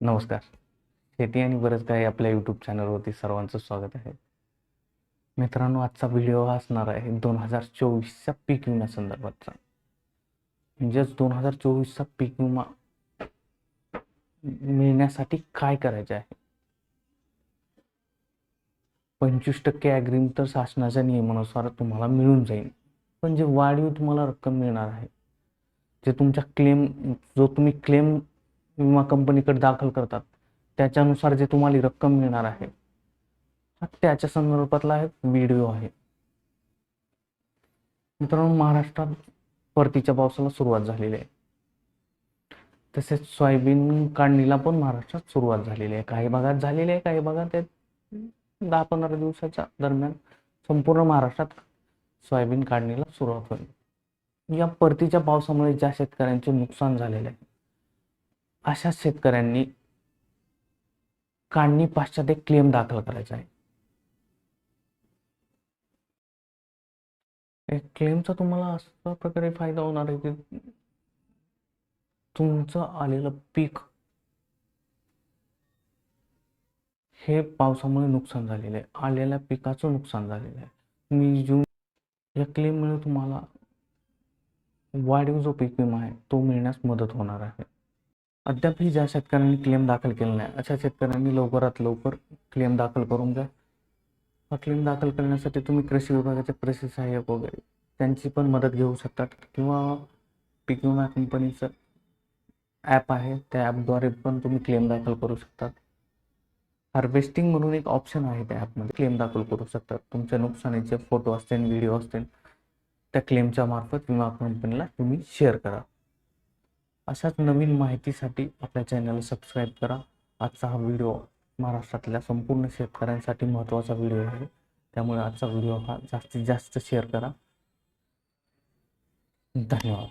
नमस्कार. शेती आणि बरंच काही आपल्या यूट्यूब चॅनलवरती सर्वांचं स्वागत आहे. मित्रांनो आजचा व्हिडिओ हा असणार आहे दोन हजार चोवीसच्या पीक विम्यासंदर्भातचा म्हणजेच दोन हजार चोवीसचा पीक विमा मिळण्यासाठी काय करायचे आहे? पंचवीस टक्के ॲग्रीम तर शासनाच्या नियमानुसार तुम्हाला मिळून जाईल. पण जे वाढीव तुम्हाला रक्कम मिळणार आहे जे तुमच्या क्लेम जो तुम्ही क्लेम विमा कंपनीकडे दाखल करतात. त्याच्यानुसार जे तुम्हाला रक्कम मिळणार आहे हा त्याच्या संदर्भातला एक व्हिडिओ आहे. मित्रांनो महाराष्ट्रात परतीच्या पावसाला सुरुवात झालेली आहे. तसेच सोयाबीन काढणीला पण महाराष्ट्रात सुरुवात झालेली आहे. काही भागात झालेली आहे काही भागात दहा पंधरा दिवसाच्या दरम्यान संपूर्ण महाराष्ट्रात सोयाबीन काढणीला सुरुवात होईल. या परतीच्या पावसामुळे ज्या शेतकऱ्यांचे नुकसान झालेले आहे अशा शेतकऱ्यांनी काढणी पाश्चात्य क्लेम दाखल करायचा आहे. क्लेमचा तुम्हाला अशा प्रकारे फायदा होणार आहे की तुमचं आलेलं पीक हे पावसामुळे नुकसान झालेलं आहे. आलेल्या पिकाचं नुकसान झालेलं आहे. तुम्ही जून या क्लेममुळे तुम्हाला वाढीव जो पीक विमा आहे तो मिळण्यास मदत होणार आहे. अद्यापही ज्या शेतकऱ्यांनी क्लेम दाखल केला नाही अशा शेतकऱ्यांनी लवकरात लवकर क्लेम दाखल करून घ्या. हा क्लेम दाखल करण्यासाठी तुम्ही कृषी विभागाचे कृषी सहाय्यक वगैरे त्यांची पण मदत घेऊ शकतात. किंवा पीक विमा कंपनीचं ॲप आहे त्या ॲपद्वारे पण तुम्ही क्लेम दाखल करू शकतात. हार्वेस्टिंग म्हणून एक ऑप्शन आहे त्या ॲपमध्ये क्लेम दाखल करू शकतात. तुमच्या नुकसानीचे फोटो असतील व्हिडिओ असतील त्या क्लेमच्या मार्फत विमा कंपनीला तुम्ही शेअर करा. अशाच नवीन माहितीसाठी आपल्या चॅनलला सबस्क्राईब करा. आजचा हा व्हिडिओ महाराष्ट्रातल्या संपूर्ण शेतकऱ्यांसाठी महत्त्वाचा व्हिडिओ आहे. त्यामुळे आजचा व्हिडिओ हा जास्तीत जास्त शेअर करा. धन्यवाद.